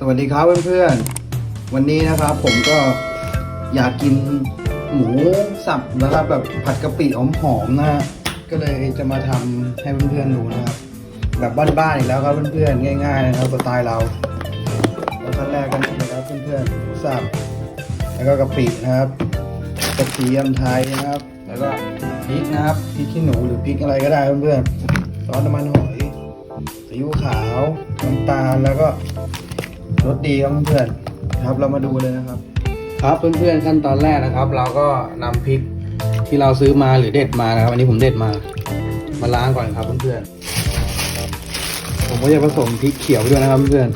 สวัสดีครับเพื่อนๆ วันนี้นะครับผมก็อยากกินหมูสับนะครับแบบผัดกะปิหอมๆนะฮะก็เลยจะมาทำให้เพื่อนๆดูนะครับ แบบบ้านๆอีกแล้วครับเพื่อนๆง่าย ๆ นะครับสไตล์เราแล้วขั้นแรกก็นี่นะครับเพื่อนๆหมูสับแล้วก็กะปินะครับกระเทียมไทยนะครับ แล้วก็พริกนะครับพริกขี้หนูหรือพริกอะไรก็ได้เพื่อนๆซอสน้ำมันหอยซีอิ๊วขาวน้ำตาลแล้วก็ รสดีครับเพื่อนๆครับเรามาดูเลยนะครับ ครับเพื่อนๆขั้นตอนแรกนะครับ เราก็นำพริกที่เราซื้อมาหรือเด็ดมานะครับอันนี้ผมเด็ดมา มาล้างก่อนครับเพื่อนๆผมก็จะผสมพริกเขียวด้วยนะครับเพื่อน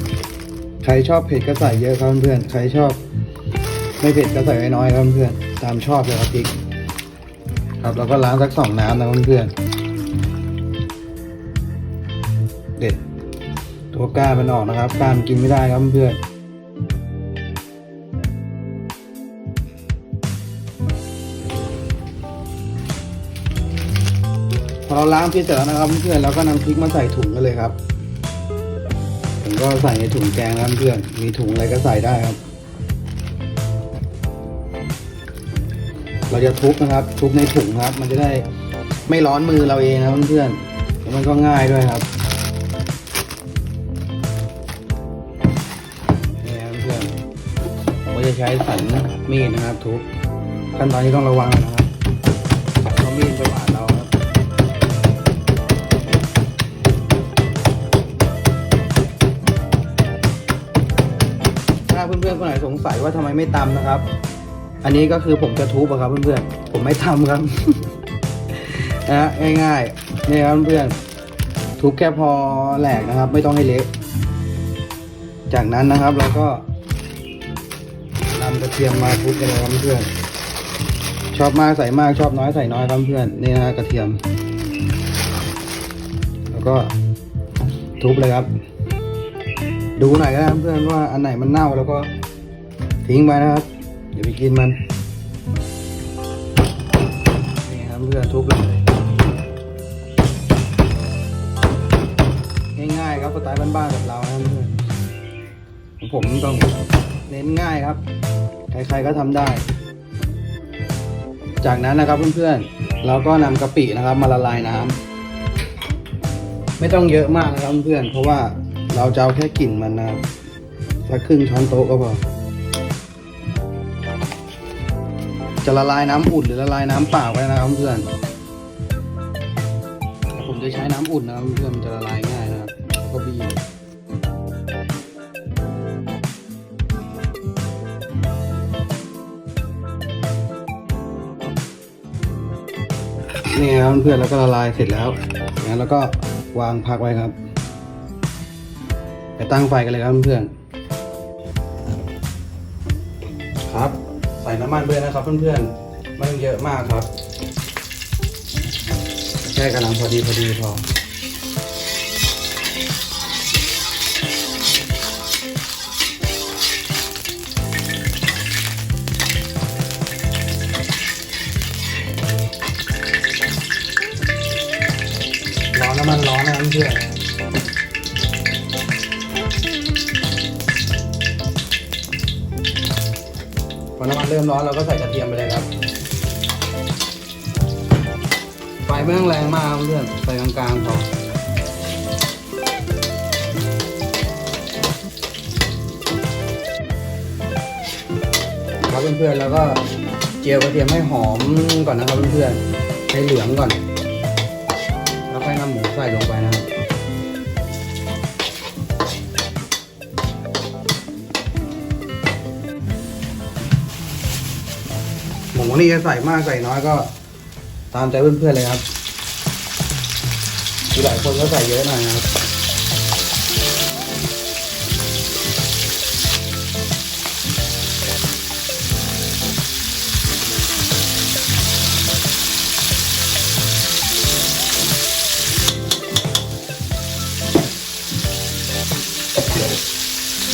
ๆใครชอบเผ็ดก็ใส่เยอะครับเพื่อนๆใครชอบ ไม่เผ็ดก็ใส่น้อยครับเพื่อนๆตามชอบเลยครับพริก ครับเราก็ล้างสักสองน้ำนะเพื่อนๆเด็ด ตัวก้านมันออกนะครับก้านมันกินไม่ได้ครับเพื่อนพอเราล้างพริกเสร็จแล้วนะครับเพื่อนเราก็นำพริกมาใส่ถุงกันเลยครับผมก็ใส่ในถุงแกงนะครับเพื่อนมีถุงอะไรก็ใส่ได้ครับ เราจะทุบนะครับ ทุบในถุงครับ มันจะได้ไม่ร้อนมือเราเองนะเพื่อนแล้วมันก็ง่ายด้วยครับ ใช้สันมีดนะครับ ทุบขั้นตอนนี้ต้องระวังนะครับเพรามีดจะบาดเราครับถ้าเพื่อนๆคนไหนสงสัยว่าทำไมไม่ตำนะครับ อันนี้ก็คือผมจะทุบอะครับเพื่อนๆผมไม่ทำครับนะฮะง่ายๆนี่ครับเพื่อนทุบแค่พอแหลกนะครับ ไม่ต้องให้เละจากนั้นนะครับเราก็ำกระเทียมมาทุบกันเลยครับเพื่อน ชอบมากใส่มากชอบน้อยใส่น้อยครับเพื่อนนี่นะกระเทียม แล้วก็ทุบเลยครับ ดูหน่อยก็ได้ครับเพื่อนว่าอันไหนมันเน่าแล้วก็ทิ้งไปนะครับ เดี๋ยวไปกินมันนี่ครับเพื่อนทุบเลยง่ายๆครับสไตล์บ้านๆแบบเรานะครับเพื่อนผมต้อง เน้นง่ายครับ ใครๆก็ทำได้ จากนั้นนะครับเพื่อนๆ เราก็นำกะปินะครับมาละลายน้ำไม่ต้องเยอะมากนะครับเพื่อนๆ เพราะว่าเราจะเอาแค่กลิ่นมันนะสักครึ่งช้อนโต๊ะก็พอ จะละลายน้ำอุ่นหรือละลายน้ำเปล่าก็ได้นะครับเพื่อนผมจะใช้น้ำอุ่นนะครับเพื่อนมันจะละลายง่ายนะครับแล้วก็บีบ นี่ครับเพื่อนแล้วก็ละลายเสร็จแล้วงั้นแล้วก็วางพักไว้ครับไปตั้งไฟกันเลยครับเพื่อนครับ ใส่น้ำมันเพื่อนะครับเพื่อนๆไม่ต้องเยอะมากครับแค่กำลังพอดีพอดีพอ เพื่อนพอน้ำมันเริ่มร้อนเราก็ใส่กระเทียมไปเลยครับ ไฟไม่ต้องแรงมากเพื่อนไฟกลางๆพอครับเพื่อนๆแล้วก็เจียวกระเทียมให้หอมก่อนนะครับเพื่อนๆให้เหลืองก่อน แล้วค่อยนำหมูใส่ลงไปนะ มูนี่จะใส่มากใส่น้อยก็ ตามใจเพื่อนๆเลยครับมีหลายคนก็ใส่เยอะหน่อยนะครับ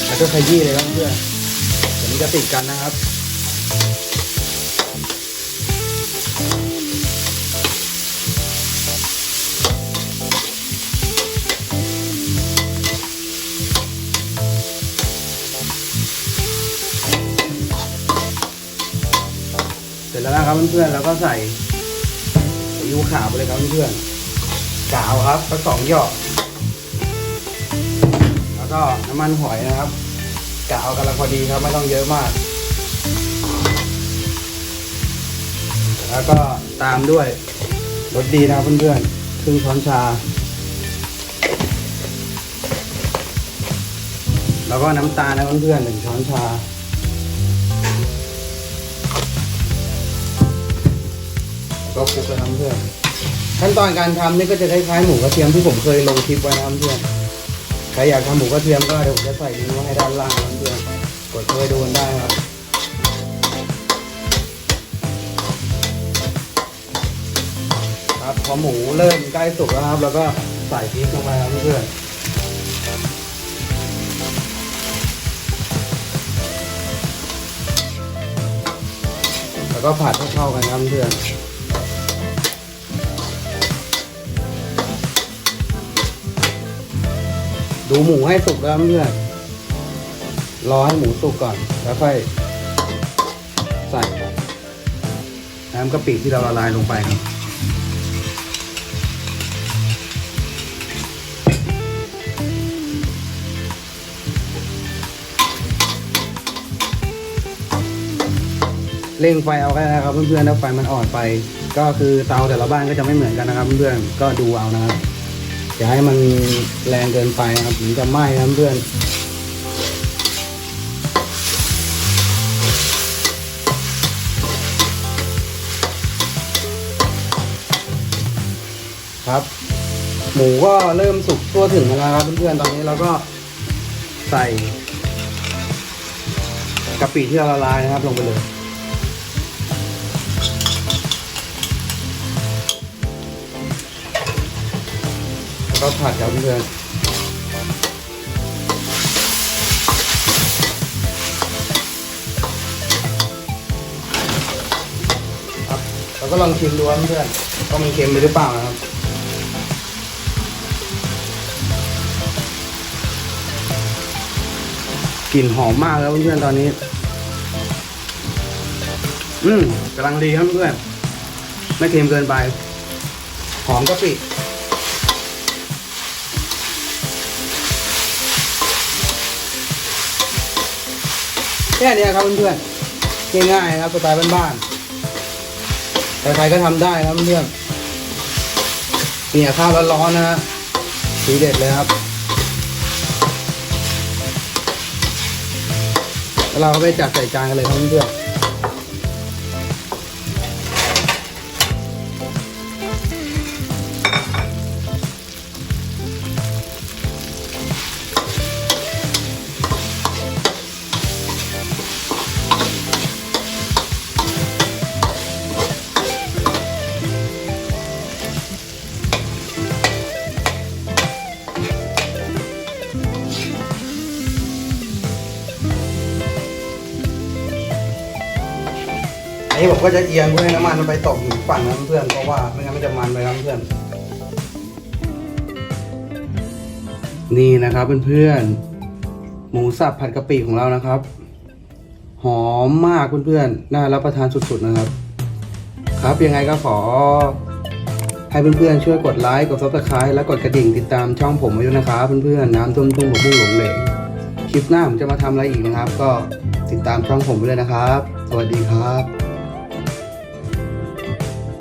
แล้วก็ขยี้เลยครับเพื่อนเดี๋ยวมันจะติดกันนะครับ นะครับเพื่อนๆแล้วก็ใส่ซีอิ๊วขาวไปเลยครับเพื่อนๆกาวครับสักสองหยอกแล้วก็น้ำมันหอยนะครับกาวกำลังพอดีครับไม่ต้องเยอะมาก แล้วก็ตามด้วยรสดีนะเพื่อนๆครึ่งช้อนชา แล้วก็น้ำตาลนะเพื่อนๆหนึ่งช้อนชา ก็คลุกเลยครับเพื่อนขั้นตอนการทำนี่ก็จะคล้ายๆหมูกระเทียมที่ผมเคยลงคลิปไว้นะเพื่อนใครอยากทำหมูกระเทียมก็เดี๋ยวผมจะใส่ลิงก์ไว้ให้ด้านล่างนะเพื่อนกดเข้าไปดูกันได้ครับครับพอหมูเริ่มใกล้สุกแล้วครับ แล้วก็ใส่พริกลงไปครับเพื่อนแล้วก็ผัดให้เข้ากันครับเพื่อน ดูหมูให้สุกแล้วเพื่อนรอให้หมูสุกก่อน แล้วค่อยใส่น้ำกะปิที่เราละลายลงไปครับเร่งไฟเอาก็ได้นะครับเพื่อนๆถ้าไฟมันอ่อนไป ก็คือเตาแต่ละบ้านก็จะไม่เหมือนกันนะครับเพื่อนๆก็ดูเอานะครับ อย่าให้มันแรงเกินไปนะครับถึงจะไหม้นะเพื่อนครับ หมูก็เริ่มสุกทั่วถึงแล้วนะครับเพื่อนๆตอนนี้เราก็ใส่กะปิที่เราละลายนะครับลงไปเลย ก็ผัดครับเพื่อนครับแล้วก็ลองชิมดูครับเพื่อนว่ามันเค็มไปหรือเปล่านะครับกลิ่นหอมมากแล้วเพื่อนตอนนี้ อืมกำลังดีครับเพื่อน ไม่เค็มเกินไป หอมกะปิ ค่เนี้ยครับเพื่อนๆง่ายๆครับสไตล์บ้านๆใครๆก็ทำได้ครับเพื่อนเนี่ยข้าวร้อนๆนะฮะสีเด็ดเลยครับแล้วเราก็ไปจัดใส่จานกันเลยครับเพื่อนๆ นนี้ผมก็จะเอียงเพื่อให้น้ำมันมันไปตกอยู่ฝั่งนั้นเพื่อนเพราะว่าไม่งั้นมันจะมันไปครับเพื่อน นี่นะครับเพื่อนๆหมูสับผัดกะปิของเรานะครับ หอมมากเพื่อนๆน่ารับประทานสุดๆนะครับ ครับยังไงก็ขอ ให้เพื่อนๆช่วยกดไลค์กดซับสไครต์และกดกระดิ่งติดตามช่องผมไว้ด้วยนะครับเพื่อนๆน้ำต้มตุ้มหัวบุ้งหลงเหลงคลิปหน้าผมจะมาทำอะไรอีกนะครับ ก็ติดตามช่องผมไว้เลยนะครับ สวัสดีครับ